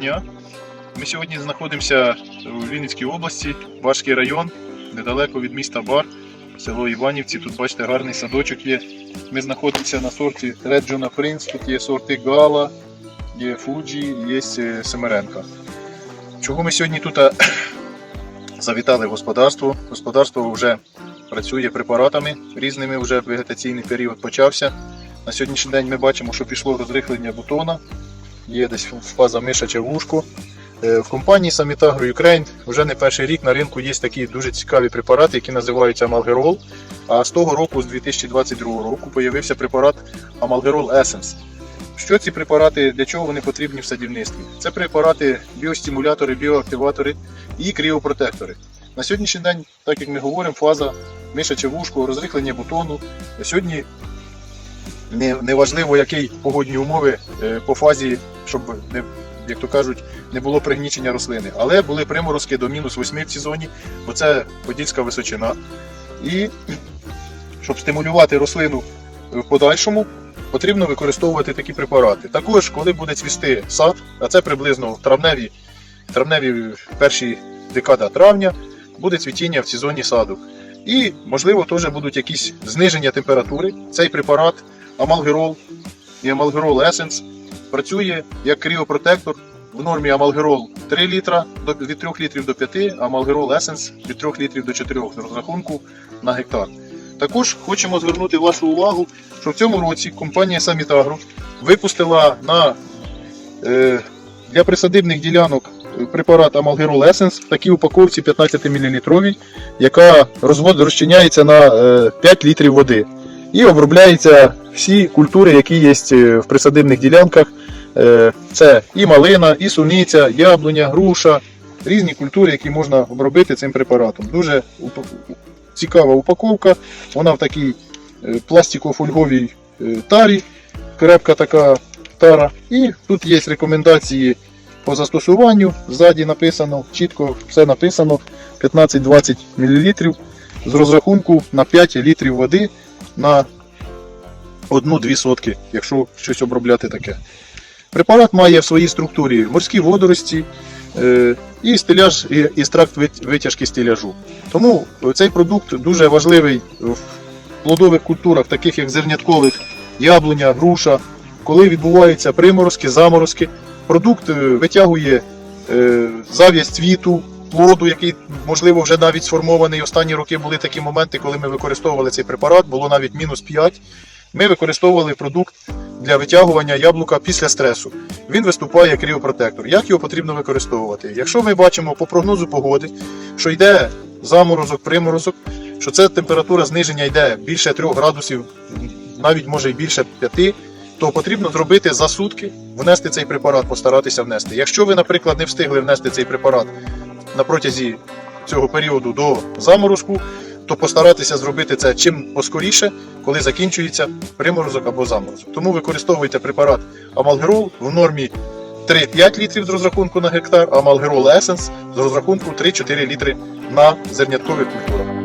дня. Ми сьогодні знаходимося у Вінницькій області, Барський район, недалеко від міста Бар, село Іванівці. Тут бачите, гарний садочок є. Ми знаходимося на сорті Juna Prince, тут є сорти Гала, є Фуджі, є е, Семеренка. Чого ми сьогодні тут е, завітали в господарство? Господарство вже працює препаратами різними, вже вегетаційний період почався. На сьогоднішній день ми бачимо, що пішло розрихлення бутона, є десь фаза мишаче вушко. Е, В компанії Samitagro Ukraine вже не перший рік на ринку є такі дуже цікаві препарати, які називаються Амалгерол. А з того року, з 2022 року, з'явився препарат Амалгерол Essence. Що ці препарати, для чого вони потрібні в садівництві? Це препарати біостимулятори, біоактиватори і кріопротектори. На сьогоднішній день, так як ми говоримо, фаза мишаче вушко, розрихлення бутону. Сьогодні не, не які погодні умови е, по фазі, щоб не, як то кажуть, не було пригнічення рослини. Але були приморозки до мінус 8 в цій зоні, бо це подільська височина. І щоб стимулювати рослину в подальшому, потрібно використовувати такі препарати. Також, коли буде цвісти сад, а це приблизно травневі, травневі перші декада травня, буде цвітіння в сезоні саду. І, можливо, теж будуть якісь зниження температури. Цей препарат Амалгерол і Амалгерол Essence працює як кріопротектор. В нормі Амалгерол 3 літра від 3 літрів до 5, Амалгерол Essence від 3 літрів до 4 з розрахунку на гектар. Також хочемо звернути вашу увагу, що в цьому році компанія Samitagro випустила на, е, для присадибних ділянок е, препарат Амалгерол Essence в такій упаковці 15 мл, яка розвод, розчиняється на е, 5 літрів води. І обробляються всі культури, які є е, в присадибних ділянках. Е, Це і малина, і суниця, яблуня, груша, різні культури, які можна обробити цим препаратом. Дуже цікава упаковка. Вона в такій е, пластико-фольговій тарі, крепка така тара. І тут є рекомендації по застосуванню. Ззаді написано, чітко все написано 15-20 мл з розрахунку на 5 літрів води на 1-2 сотки, якщо щось обробляти таке. Препарат має в своїй структурі морські водорості е, і стиляж, і, і стракт витяжки стиляжу. Тому цей продукт дуже важливий в плодових культурах, таких як зерняткових, яблуня, груша. Коли відбуваються приморозки, заморозки, продукт е, витягує е, зав'язь цвіту, плоду, який, можливо, вже навіть сформований. Останні роки були такі моменти, коли ми використовували цей препарат, було навіть мінус 5. Ми використовували продукт для витягування яблука після стресу. Він виступає як кріопротектор. Як його потрібно використовувати? Якщо ми бачимо по прогнозу погоди, що йде заморозок, приморозок, що це температура зниження йде більше 3 градусів, навіть може і більше 5, то потрібно зробити за сутки, внести цей препарат, постаратися внести. Якщо ви, наприклад, не встигли внести цей препарат на протязі цього періоду до заморозку, то постаратися зробити це чим поскоріше, коли закінчується приморозок або заморозок. Тому використовуйте препарат Амалгерол в нормі 3-5 літрів з розрахунку на гектар, Амалгерол Есенс з розрахунку 3-4 літри на зерняткових культурах.